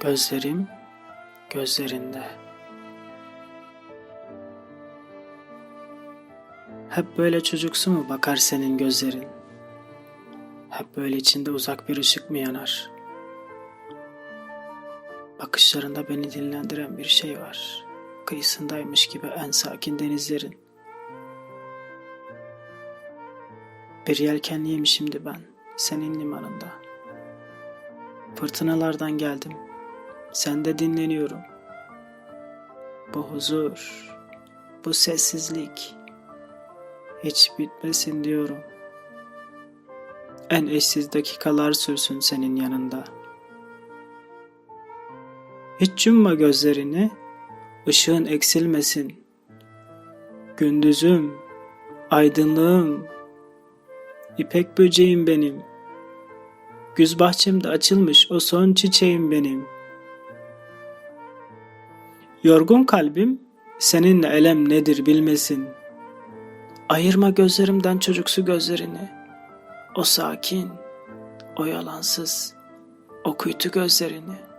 Gözlerim gözlerinde. Hep böyle çocuksu mu bakar senin gözlerin? Hep böyle içinde uzak bir ışık mı yanar? Bakışlarında beni dinlendiren bir şey var. Kıyısındaymış gibi en sakin denizlerin. Bir yelkenliyim şimdi ben, senin limanında. Fırtınalardan geldim, sende dinleniyorum. Bu huzur, bu sessizlik hiç bitmesin diyorum. En eşsiz dakikalar sürsün senin yanında. Hiç yumma gözlerini, ışığın eksilmesin. Gündüzüm, aydınlığım, İpek böceğim benim. Güz bahçemde açılmış o son çiçeğim benim. Yorgun kalbim seninle elem nedir bilmesin. Ayırma gözlerimden çocuksu gözlerini. O sakin, o yalansız, o kuytu gözlerini.''